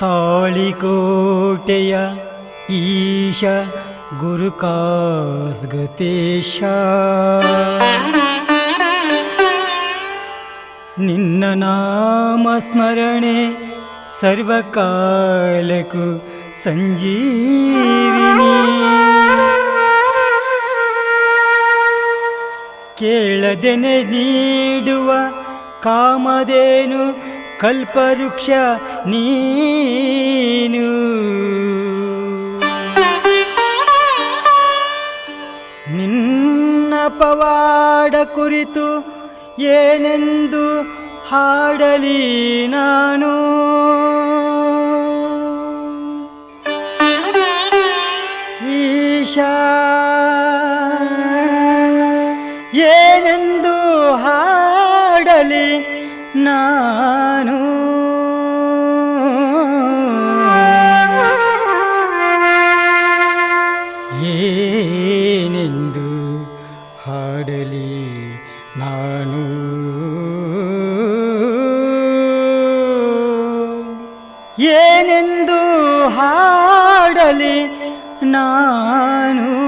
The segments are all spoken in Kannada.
ತಾಳಿಕೋಟೆಯ ಈಶ ಗುರುಕಾಸ್ಗತೇಶ ನಿನ್ನ ನಾಮ ಸ್ಮರಣೆ ಸರ್ವಕಾಲಕ್ಕೂ ಸಂಜೀವಿನಿ. ಕೇಳದೆನೆ ನೀಡುವ ಕಾಮಧೇನು ಕಲ್ಪವೃಕ್ಷ ನೀನು. ನಿನ್ನ ಪವಾಡ ಕುರಿತು ಏನೆಂದು ಹಾಡಲಿ ನಾನು? ಏನೆಂದು ಹಾಡಲಿ ನಾನು ಹಾಡಲಿ ನಾನು. ಏನೆಂದು ಹಾಡಲಿ ನಾನು.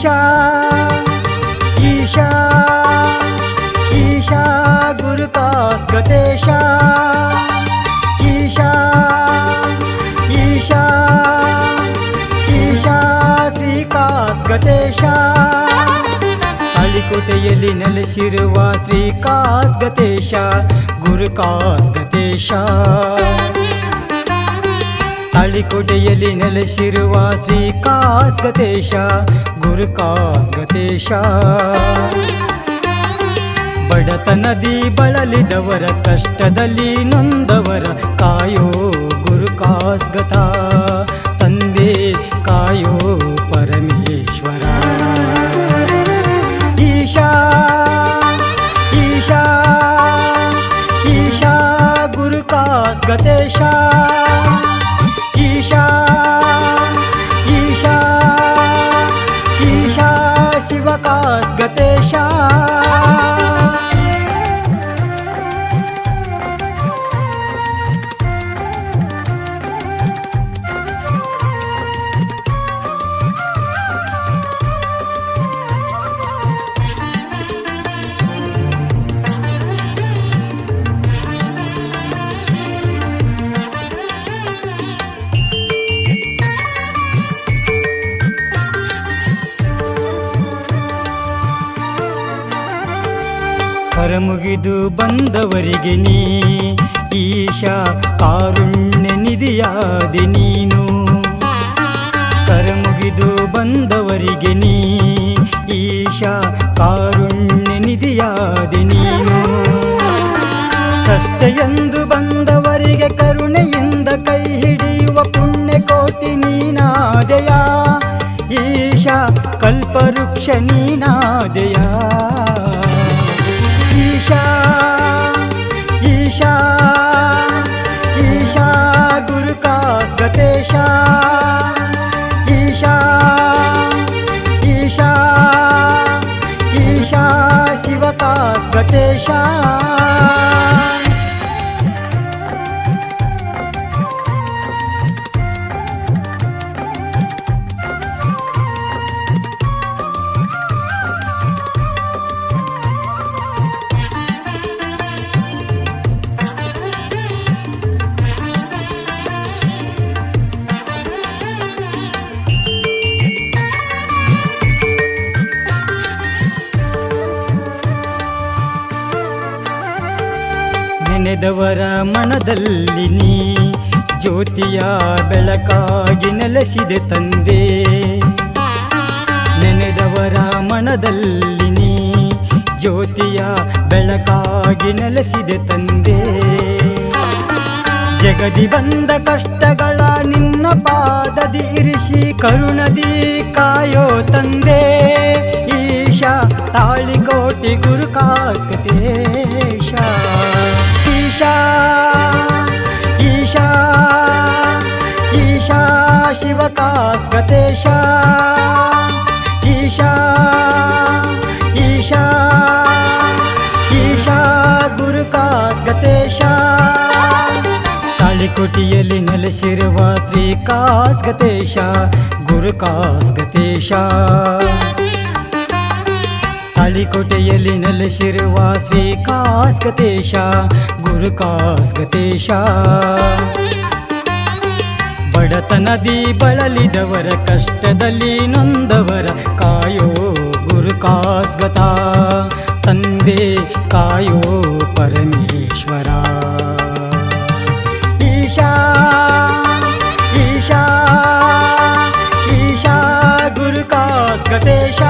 ಈಶಾ ಈಶಾ ಈಶಾ ಗುರುಕಾಸ್ಗತೇಶ ಈಶಾ ಈಶಾ ಈಶಾ ಶ್ರೀಕಾಸ್ಗತೇಶ ತಾಳಿಕೋಟೆಯಲ್ಲಿ ನೆಲೆಸಿರುವ ಶ್ರೀಕಾಸ್ಗತೇಶ ಗುರುಕಾಸ್ಗತೇಶ ತಾಳಿಕೋಟೆಯಲ್ಲಿ ನೆಲೆಸಿರುವ ಶ್ರೀಕಾಸ್ಗತೇಶ ಗುರುಕಾಸ್ಗತೇಶ ಬಡತನದಿ ಬಳಲಿದವರ ಕಷ್ಟದಲ್ಲಿ ನೊಂದವರ ಕಾಯೋ ಗುರುಕಾಸ್ಗತಾ ತಂದೆ ಕಾಯೋ ಪರಮೇಶ್ವರ. ಈಶಾ ಈಶಾ ಈಶಾ ಗುರುಕಾಸ್ಗತೇಶ ईशा ईशा ईशा शिवकास्गतेशा। ಕರಮುಗಿದು ಬಂದವರಿಗೆ ನೀ, ಈಶಾ ಕಾರುಣ್ಯ ನಿಧಿಯಾದಿ ನೀನು. ಕರಮುಗಿದು ಬಂದವರಿಗೆ ನೀ, ಈಶಾ ಕಾರುಣ್ಯ ನಿಧಿಯಾದಿ ನೀನು. ಕಷ್ಟೆಯೆಂದು ಬಂದವರಿಗೆ ಕರುಣೆಯಿಂದ ಕೈ ಹಿಡಿಯುವ ಪುಣ್ಯ ಕೋಟಿ ನೀನಾದೆಯ? ಈಶಾ ಕಲ್ಪವೃಕ್ಷ ನೀನಾದೆಯ? 上。ನೆನೆದವರ ಮನದಲ್ಲಿ ನೀ ಜ್ಯೋತಿಯ ಬೆಳಕಾಗಿ ನೆಲೆಸಿದೆ ತಂದೆ. ನೆನೆದವರ ಮನದಲ್ಲಿ ನೀ ಜ್ಯೋತಿಯ ಬೆಳಕಾಗಿ ನೆಲೆಸಿದೆ ತಂದೆ. ಜಗದಿ ಬಂದ ಕಷ್ಟಗಳ ನಿನ್ನ ಪಾದದಿ ಇರಿಸಿ ಕರುಣದಿ ಕಾಯೋ ತಂದೆ. ಈಶಾ ತಾಳಿಕೋಟಿ ಗುರು ಕಾಸ್ಕತೇಶ ಕಾಸ್ಕತೇಶ ಈಶಾ ಈಶಾ ಈಶಾ, ಗುರು ಕಾಸ್ಗತೇಶ. ತಾಳಿಕೋಟಿಯಲ್ಲಿ ನೆಲೆಸಿರುವ ಶ್ರೀ ಕಾಸ್ಗತೇಶ, ಗುರು ಕಾಸ್ಗತೇಶ. ತಾಳಿಕೋಟೆಯಲ್ಲಿ ನೆಲೆಸಿರುವ ಶ್ರೀ ಕಾಸ್ಗತೇಶ, ಗುರು ಕಾಸ್ಗತೇಶ. ಬಡತನದಿ ಬಳಲಿದವರ ಕಷ್ಟದಲ್ಲಿ ನೊಂದವರ ಕಾಯೋ ಗುರು ಕಾಸ್ಗತ. ತಂದೆ ಕಾಯೋ ಪರಮೇಶ್ವರ. ಈಶಾ ಈಶಾ ಈಶಾ ಗುರು ಕಾಸ್ಗತೇಶ.